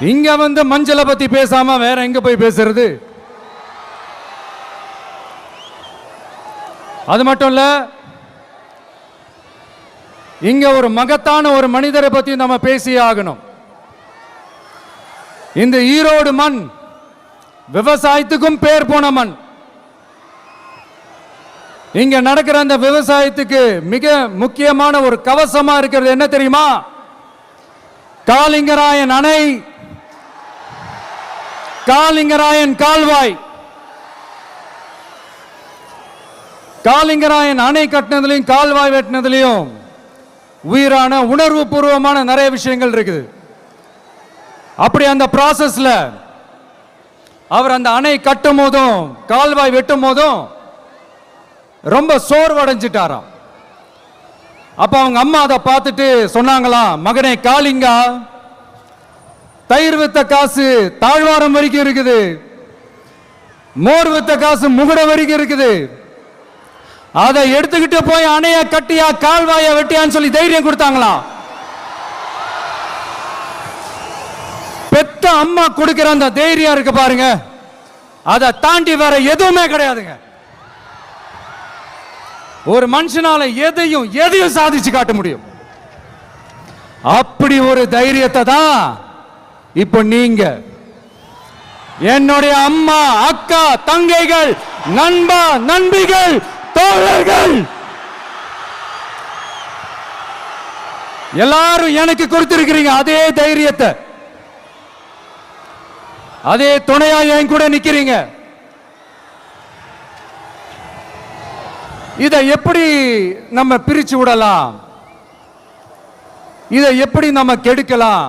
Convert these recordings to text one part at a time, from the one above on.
இங்க வந்து மஞ்சளை பத்தி பேசாம வேற எங்க போய் பேசுறது? அது மட்டும் இல்ல இங்க ஒரு மகத்தான ஒரு மனிதரை பத்தி நம்ம பேசியே ஆகணும். இந்த ஈரோடு மண் விவசாயத்துக்கும் பேர் போன மண். இங்க நடக்கிற அந்த விவசாயத்துக்கு மிக முக்கியமான ஒரு கவசமா இருக்கிறது என்ன தெரியுமா? காலிங்கராயன் அணை காலிங்கராயன் கால்வாய். காலிங்கராயன் அணை கட்டினதுலையும் கால்வாய் வெட்டினதுலையும் உயிரான உணர்வு பூர்வமான நிறைய விஷயங்கள் இருக்குது. அப்படி அந்த ப்ராசஸ்ல அவர் அந்த அணை கட்டும் போதும் கால்வாய் வெட்டும் போதும் ரொம்ப சோர்வடைஞ்சிட்டாராம். அப்ப அவங்க அம்மா அதை பார்த்துட்டு சொன்னாங்களாம் மகனே காளிங்கா தயிர் வித்த காசு தாழ்வாரம் வரைக்கும் இருக்குது. மோர் வித்த காசு முகட வரைக்கும் இருக்குது. அதை எடுத்துக்கிட்டு போய் அணைய கட்டியா கால்வாய வெட்டியான்னு சொல்லி தைரியம் கொடுத்தாங்களாம் பெத்த அம்மா கொடுக்கிற அந்த தைரியம் இருக்கு பாருங்க. அதை தாண்டி வேற எதுவுமே கிடையாதுங்க. ஒரு மனுஷனால எதையும் எதையும் சாதிச்சு காட்ட முடியும். அப்படி ஒரு தைரியத்தை தான் இப்போ நீங்க என்னுடைய அம்மா அக்கா தங்கைகள் நண்பா நண்பிகள் தோழர்கள்! எல்லாரும் எனக்கு கொடுத்திருக்கிறீங்க அதே தைரியத்தை. அதே துணையா என் கூட நிக்கிறீங்க. இதை எப்படி நம்ம பிரிச்சு விடலாம்? இதை எப்படி நம்ம கெடுக்கலாம்?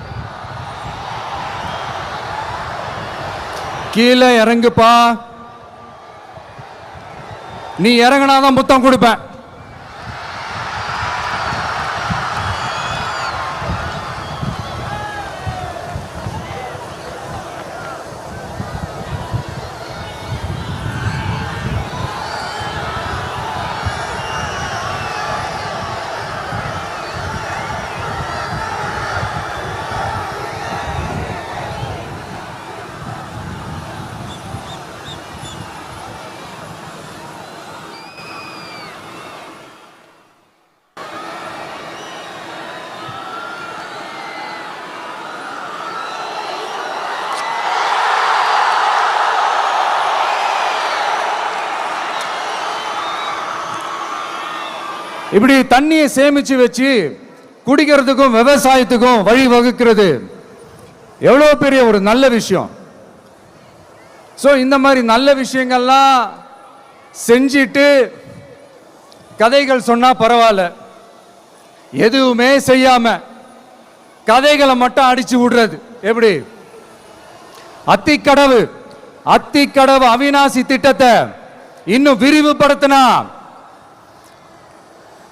கீழே இறங்குப்பா. நீ இறங்கினாதான் புத்தம் கொடுப்பேன். இப்படி தண்ணியை சேமிச்சு வச்சு குடிக்கிறதுக்கும் விவசாயத்துக்கும் வழி வகுக்கிறது. எவ்வளோ பெரிய ஒரு நல்ல விஷயம். ஸோ இந்த மாதிரி நல்ல விஷயங்கள்லாம் செஞ்சிட்டு கதைகள் சொன்னால் பரவாயில்ல. எதுவுமே செய்யாமல் கதைகளை மட்டும் அடித்து விடுறது. எப்படி? அத்திக்கடவு அத்திக்கடவு அவிநாசி திட்டத்தை இன்னும் விரிவுபடுத்தினா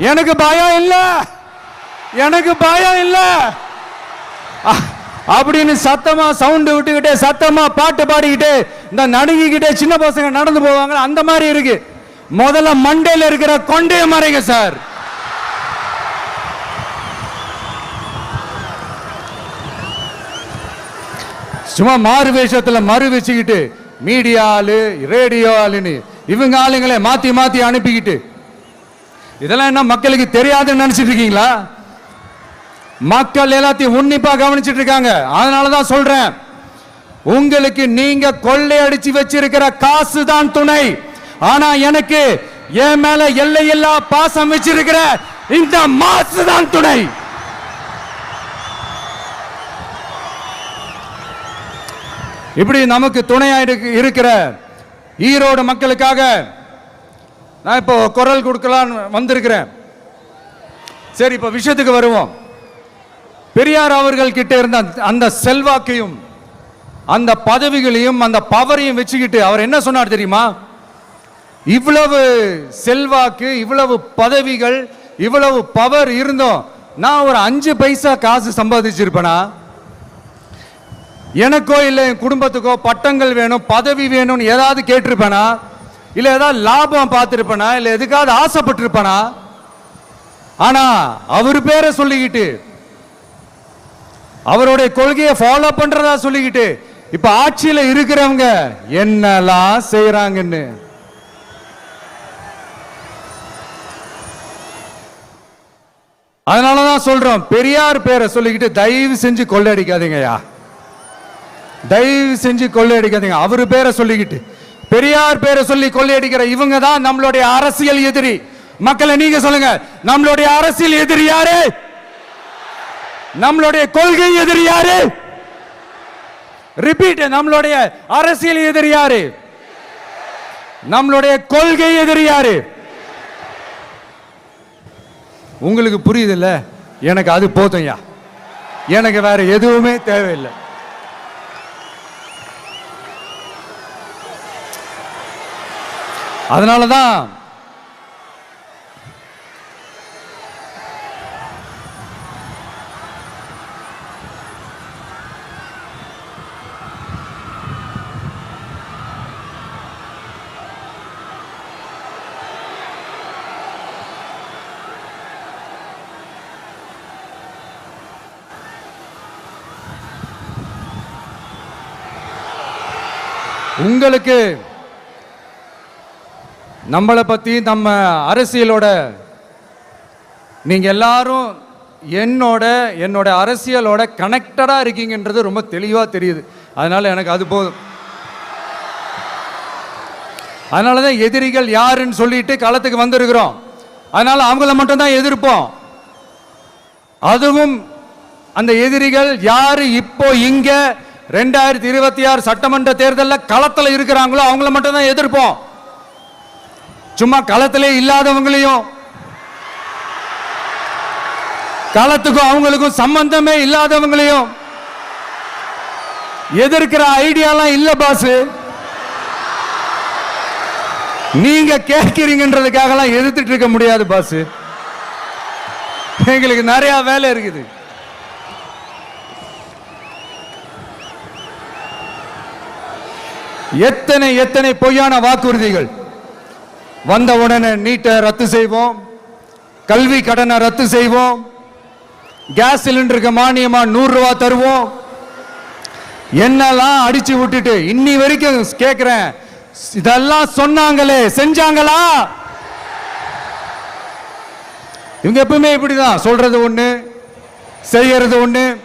எனக்கு பயம் இல்ல. எனக்கு பயம் இல்ல. அ- அப்படின்னு சத்தமா சவுண்டு விட்டுக்கிட்டே சத்தமா பாட்டு பாடிக்கிட்டு இந்த நடுங்கிக்கிட்டே சின்ன பசங்க நடந்து போவாங்க அந்த மாதிரி இருக்கு. முதல்ல மண்டையில் இருக்கிற கொண்டைய மறைங்க சார். சும்மா மாறு வேஷத்துல மறு வச்சுக்கிட்டு மீடியா ஆளு ரேடியோ ஆளுன்னு இவங்க ஆளுங்களே மாத்தி மாத்தி அனுப்பிக்கிட்டு இதெல்லாம் என்ன மக்களுக்கு தெரியாதுன்னு நினைச்சிட்டு இருக்கீங்களா? மக்கள் எல்லாத்தையும் உன்னிப்பா கவனிச்சிட்டு இருக்காங்க. அதனால தான் சொல்றேன். உங்களுக்கு நீங்க கொள்ளையடிச்சு வச்சிருக்கிற காசு தான் துணை. ஆனா எனக்கு என் மேல எல்லையில்லா பாசம் வச்சிருக்கிற இந்த மாசு தான் துணை. இப்படி நமக்கு துணையாகிருக்கு இருக்கிற ஈரோடு மக்களுக்காக நான் இப்போ குரல் கொடுக்கலான்னு வந்திருக்கிறேன். சரி இப்போ விஷயத்துக்கு வருவோம். பெரியார் அவர்கள் கிட்ட இருந்த அந்த- அந்த செல்வாக்கையும் அந்த பதவிகளையும் அந்த பவரையும் வச்சுக்கிட்டு அவர் என்ன சொன்னார் தெரியுமா? இவ்வளவு செல்வாக்கு இவ்வளவு பதவிகள் இவ்வளவு பவர் இருந்தோம். நான் ஒரு அஞ்சு பைசா காசு சம்பாதிச்சிருப்பேனா? எனக்கோ இல்லை என் குடும்பத்துக்கோ பட்டங்கள் வேணும் பதவி வேணும்னு ஏதாவது கேட்டிருப்பேனா? இல்லை ஏதாவது லாபம் பார்த்துருப்பனா? இல்லை எதுக்காவது ஆசைப்பட்டிருப்பேனா? ஆனா அவர் பேரை சொல்லிக்கிட்டு அவருடைய கொள்கையை ஃபாலோ பண்றதா சொல்லிக்கிட்டு இப்ப ஆட்சியில இருக்கிறவங்க என்னெல்லாம் செய்யறாங்கன்னு அதனாலதான் சொல்றோம் பெரியார் பேரை சொல்லிக்கிட்டு தயவு செஞ்சு கொள்ளையடிக்காதீங்கய்யா. தயவு செஞ்சு கொள்ளையடிக்காதீங்க. அவர் பேரை சொல்லிக்கிட்டு பெரியார் பேரை சொல்லி கொள்ளையடிக்கிற இவங்க தான் நம்மளுடைய அரசியல் எதிரி. மக்களை நீங்க சொல்லுங்க நம்மளுடைய அரசியல் எதிரி யாரு? நம்மளுடைய கொள்கை எதிரி யாரு? ரிப்பீட் நம்மளுடைய அரசியல் எதிரி யாரு? நம்மளுடைய கொள்கை எதிரி யாரு? உங்களுக்கு புரியுதுல்ல? எனக்கு அது போதும்யா. எனக்கு வேற எதுவுமே தேவையில்லை. அதனால தான் உங்களுக்கு நம்மளை பற்றி நம்ம அரசியலோட நீங்கள் எல்லாரும் என்னோட என்னோட அரசியலோட கனெக்டடாக இருக்கீங்கன்றது ரொம்ப தெளிவாக தெரியுது. அதனால் எனக்கு அது போதும். அதனால தான் எதிரிகள் யாருன்னு சொல்லிட்டு களத்துக்கு வந்திருக்கிறோம். அதனால் அவங்கள மட்டும்தான் எதிர்ப்போம். அதுவும் அந்த எதிரிகள் யார் இப்போ இங்கே ரெண்டாயிரத்தி இருபத்தி ஆறு சட்டமன்ற தேர்தலில் களத்தில் இருக்கிறாங்களோ அவங்கள மட்டும்தான் எதிர்ப்போம். சும்மா களத்திலே இல்லாதவங்களையும் களத்துக்கும் அவங்களுக்கும் சம்பந்தமே இல்லாதவங்களையும் எதிர்க்கிற ஐடியாலாம் இல்ல பாஸ் நீங்க கேட்கிறீங்கன்றதுக்காகலாம் எதிர்த்துட்டு இருக்க முடியாது பாஸ் எங்களுக்கு நிறைய வேலை இருக்குது. எத்தனை எத்தனை பொய்யான வாக்குறுதிகள்? வந்த உடனே நீட்டை ரத்து செய்வோம். கல்வி கடனை ரத்து செய்வோம். கேஸ் சிலிண்டருக்கு மானியமா நூறு ரூபா தருவோம். என்னெல்லாம் அடிச்சு விட்டுட்டு இன்னி வரைக்கும் கேட்கிறேன் இதெல்லாம் சொன்னாங்களே செஞ்சாங்களா? இவங்க எப்பவுமே இப்படிதான். சொல்றது ஒண்ணு செய்யறது ஒண்ணு.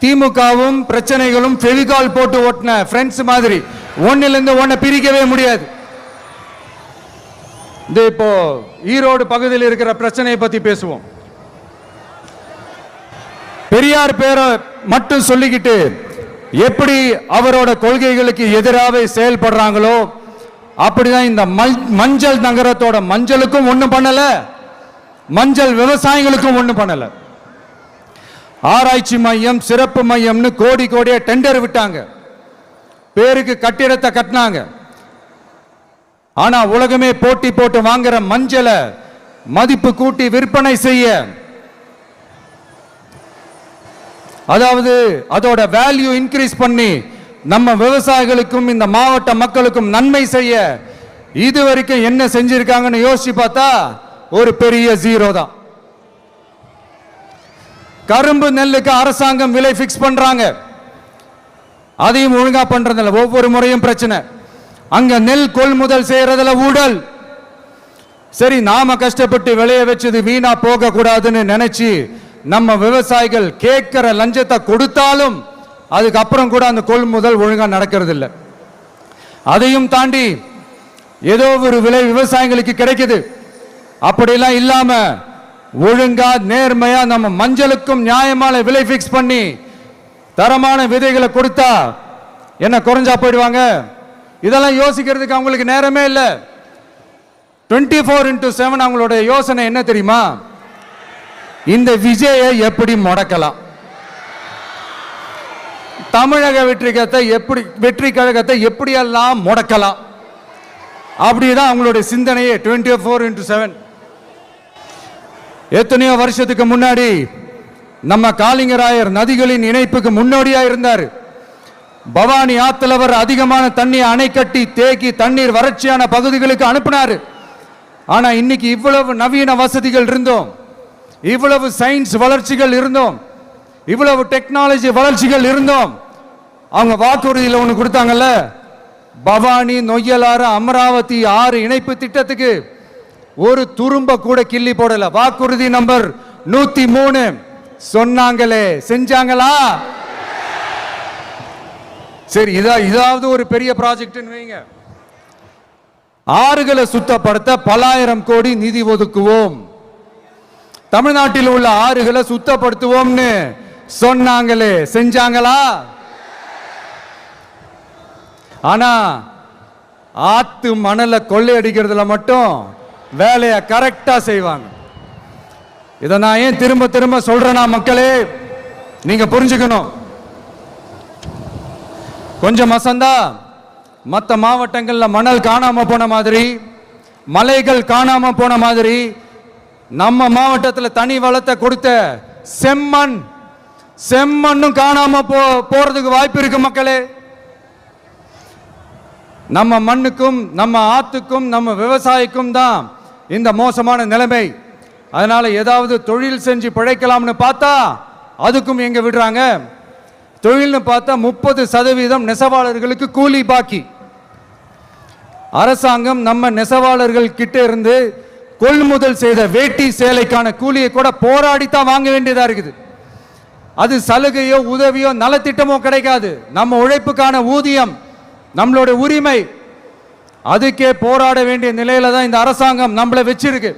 திமுகவும் பிரச்சனைகளும் ஃபெவிகால் போட்டு ஓட்டின ஃப்ரெண்ட்ஸ் மாதிரி. ஒன்னிலிருந்து இருந்து ஒன்னை பிரிக்கவே முடியாது. இந்த இப்போ ஈரோடு பகுதியில் இருக்கிற பிரச்சனையை பத்தி பேசுவோம். பெரியார் பேரை மட்டும் சொல்லிக்கிட்டு எப்படி அவரோட கொள்கைகளுக்கு எதிராக செயல்படுறாங்களோ அப்படிதான் இந்த மஞ்சள் நகரத்தோட மஞ்சளுக்கும் ஒண்ணும் பண்ணல மஞ்சள் விவசாயிகளுக்கும் ஒண்ணும் பண்ணல. ஆராய்ச்சி மையம் சிறப்பு மையம்னு கோடி கோடியா டெண்டர் விட்டாங்க. பேருக்கு கட்டிடத்தை கட்டினாங்க. ஆனா உலகமே போட்டி போட்டு வாங்குற மஞ்சளை மதிப்பு கூட்டி விற்பனை செய்ய. அதாவது அதோட வேல்யூ இன்க்ரீஸ் பண்ணி நம்ம விவசாயிகளுக்கும் இந்த மாவட்ட மக்களுக்கும் நன்மை செய்ய இது வரைக்கும் என்ன செஞ்சிருக்காங்கன்னு யோசிச்சு பார்த்தா ஒரு பெரிய ஜீரோ தான். கரும்பு நெல்லுக்கு அரசாங்கம் விலை ஃபிக்ஸ் பண்றாங்க. அதையும் ஒழுங்கா பண்றதில்ல. ஒவ்வொரு முறையும் பிரச்சனை. அங்க நெல் கொள்முதல் செய்யறதுல ஊழல் சரி நாம கஷ்டப்பட்டு விளைய வச்சது வீணா போக கூடாதுன்னு நினைச்சு நம்ம விவசாயிகள் கேட்கிற லஞ்சத்தை கொடுத்தாலும் அதுக்கப்புறம் கூட அந்த கொள்முதல் ஒழுங்கா நடக்கிறது இல்லை அதையும் தாண்டி ஏதோ ஒரு விலை விவசாயிகளுக்கு கிடைக்குது. அப்படிலாம் இல்லாம ஒழுங்கா நேர்மையா நம்ம மஞ்சளுக்கும் நியாயமான விலை ஃபிக்ஸ் பண்ணி தரமான விதைகளை கொடுத்தா என்ன குறைஞ்சா போயிடுவாங்க? இதெல்லாம் யோசிக்கிறதுக்கு அவங்களுக்கு நேரமே இல்லை. டுவெண்ட்டி ஃபோர் இன்டூ செவன் அவங்களோட யோசனை என்ன தெரியுமா? இந்த விஜயை எப்படி முடக்கலாம்? தமிழக வெற்றி கழகத்தை எப்படி வெற்றி கழகத்தை எப்படியெல்லாம் முடக்கலாம்? அப்படிதான் அவங்களுடைய சிந்தனையே டுவெண்ட்டி ஃபோர் இன்டூ செவன் எத்தனையோ வருஷத்துக்கு முன்னாடி நம்ம காளிங்கராயர் நதிகளின் இணைப்புக்கு முன்னோடியாக இருந்தார். பவானி ஆத்தலவர் அதிகமான தண்ணியை அணை கட்டி தேக்கி தண்ணீர் வறட்சியான பகுதிகளுக்கு அனுப்பினார். ஆனா இன்னைக்கு இவ்வளவு நவீன வசதிகள் இருந்தோம். இவ்வளவு சயின்ஸ் வளர்ச்சிகள் இருந்தோம். இவ்வளவு டெக்னாலஜி வளர்ச்சிகள் இருந்தோம். அவங்க வாக்குறுதியில் ஒன்று கொடுத்தாங்கல்ல? பவானி நொய்யலாறு அமராவதி ஆறு இணைப்பு திட்டத்துக்கு ஒரு துரும்ப கூட கிள்ளி போடல. வாக்குறுதி நம்பர் நூத்தி மூணு. சொன்னாங்களே. செஞ்சாங்களா? சரி இதா இதாவது ஒரு பெரிய ப்ராஜெக்ட்னு வைங்க. ஆறுகளை சுத்தப்படுத்த பலாயிரம் கோடி நிதி ஒதுக்குவோம். தமிழ்நாட்டில் உள்ள ஆறுகளை சுத்தப்படுத்துவோம்னு சொன்னாங்களே செஞ்சாங்களா? ஆனா ஆத்து மணலை கொள்ளையடிக்கிறதுல மட்டும் வேலையை கரெக்டா செய்வாங்க. இதை நான் ஏன் திரும்ப திரும்ப சொல்றேன்னா மக்களே? நீங்க புரிஞ்சுக்கணும். கொஞ்சம் மசந்தா மற்ற மாவட்டங்களில் மணல் காணாம போன மாதிரி மலைகள் காணாம போன மாதிரி நம்ம மாவட்டத்தில் தனி வளத்தை கொடுத்த செம்மண் செம்மண்ணும் காணாம போ போறதுக்கு வாய்ப்பு இருக்கு மக்களே. நம்ம மண்ணுக்கும் நம்ம ஆத்துக்கும் நம்ம விவசாயிக்கும் தான் இந்த மோசமான நிலைமை. அதனால ஏதாவது தொழில் செஞ்சு பிழைக்கலாம்னு பார்த்தா அதுக்கும் எங்க விடுறாங்க? தொழில்னு பார்த்தா முப்பது சதவீதம் நெசவாளர்களுக்கு கூலி பாக்கி. அரசாங்கம் நம்ம நெசவாளர்கள் கிட்ட இருந்து கொள்முதல் செய்த வேட்டி சேலைக்கான கூலியை கூட போராடி தான் வாங்க வேண்டியதா இருக்குது. அது சலுகையோ உதவியோ நலத்திட்டமோ கிடைக்காது. நம்ம உழைப்புக்கான ஊதியம் நம்மளோட உரிமை. அதுக்கே போராட வேண்டிய நிலையில தான் இந்த அரசாங்கம் நம்மளை வச்சிருக்கு.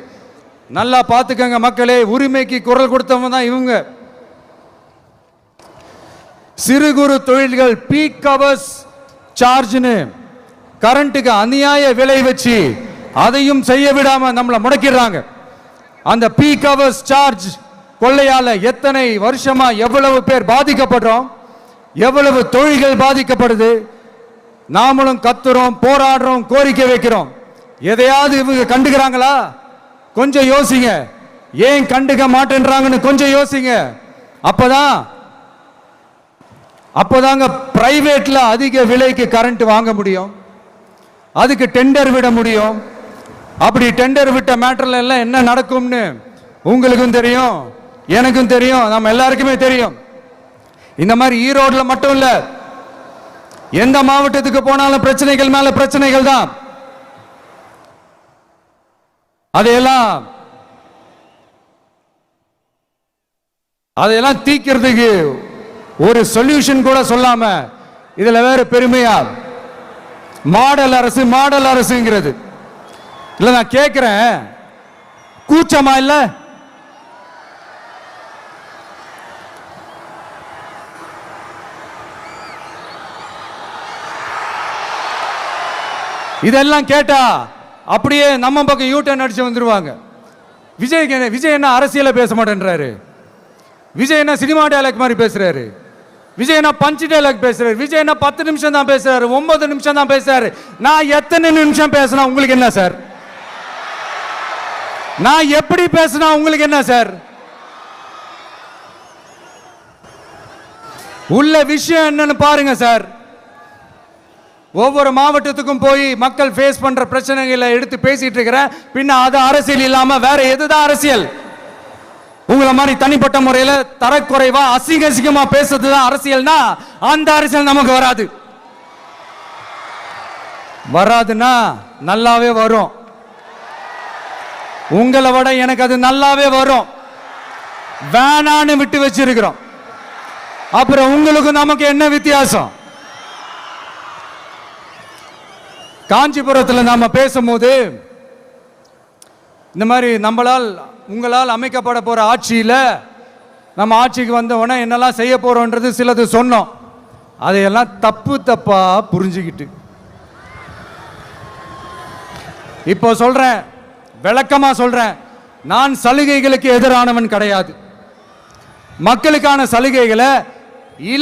நல்லா பார்த்துக்கங்க மக்களே உரிமைக்கு குரல் கொடுத்தவங்க தான் இவங்க. சிறு குறு தொழில்கள் பீக் கவர்ஸ் சார்ஜ்னு கரண்ட்டுக்கு அநியாய விலை வச்சு அதையும் செய்ய விடாம நம்மளை முடக்கிடுறாங்க. அந்த பீக் கவர்ஸ் சார்ஜ் கொள்ளையால எத்தனை வருஷமா எவ்வளவு பேர் பாதிக்கப்படுறோம்? எவ்வளவு தொழில்கள் பாதிக்கப்படுது? நாமளும் கத்துறோம் போராடுறோம் கோரிக்கை வைக்கிறோம். எதையாவது இவங்க கண்டுக்கிறாங்களா? கொஞ்சம் யோசிங்க. ஏன் கண்டுக்க மாட்டேன்றாங்கன்னு கொஞ்சம் யோசிங்க. அப்பதான் அப்போதாங்க பிரைவேட்டில் அதிக விலைக்கு கரண்ட் வாங்க முடியும். அதுக்கு டெண்டர் விட முடியும். அப்படி டெண்டர் விட்ட மேட்டர்ல எல்லாம் என்ன நடக்கும்னு உங்களுக்கும் தெரியும் எனக்கும் தெரியும் நம்ம எல்லாருக்குமே தெரியும். இந்த மாதிரி ஈரோடில் மட்டும் இல்லை எந்த மாவட்டத்துக்கு போனாலும் பிரச்சனைகள் மேல பிரச்சனைகள் தான். அதையெல்லாம் அதையெல்லாம் தீக்கிறதுக்கு ஒரு சொல்யூஷன் கூட சொல்லாம இதுல வேற பெருமையா? மாடல் அரசு மாடல் அரசுங்கிறது. இல்ல நான் கேட்கிறேன் கூச்சமா இல்ல? இதெல்லாம் கேட்டா அப்படியே நம்ம பக்கம் யூ டர்ன் அடிச்சு வந்துருவாங்க. விஜய் விஜய் என்ன அரசியல பேச மாட்டேன்றாரு? விஜய் என்ன சினிமா டயலாக் மாதிரி பேசுறாரு? விஜய்னா பஞ்சு டைலாக் பேசுறாரு. விஜய்னா பத்து நிமிஷம் தான் பேசுறாரு. ஒன்பது நிமிஷம் தான் பேசுறாரு. நான் எத்தனை நிமிஷம் பேசினா உங்களுக்கு என்ன சார்? நான் எப்படி பேசினா உங்களுக்கு என்ன சார்? உள்ள விஷயம் என்னன்னு பாருங்க சார். ஒவ்வொரு மாவட்டத்துக்கும் போய் மக்கள் ஃபேஸ் பண்ற பிரச்சனைகளை எடுத்து பேசிட்டு இருக்கிறேன். பின்ன அது அரசியல் இல்லாம வேற எதுதான் அரசியல்? உங்களை மாதிரி தனிப்பட்ட முறையில் தரக்குறைவா அசிங்க அசிங்கமா பேசுறது தான் அரசியல்னா அந்த அரசியல் நமக்கு வராது. வராதுன்னா நல்லாவே வரும். உங்களை விட எனக்கு அது நல்லாவே வரும். வேணான்னு விட்டு வச்சிருக்கிறோம். அப்புறம் உங்களுக்கு நமக்கு என்ன வித்தியாசம்? காஞ்சிபுரத்தில் நாம பேசும்போது இந்த மாதிரி நம்மளால் உங்களால் அமைக்கப்பட போற ஆட்சியில் நம்ம ஆட்சிக்கு வந்த உடனே என்னெல்லாம் செய்ய போறோன்றது சிலது சொன்னோம். அதையெல்லாம் தப்பு தப்பா புரிஞ்சுக்கிட்டு. இப்போ சொல்றேன் விளக்கமா சொல்றேன் நான் சலுகைகளுக்கு எதிரானவன் கிடையாது. மக்களுக்கான சலுகைகளை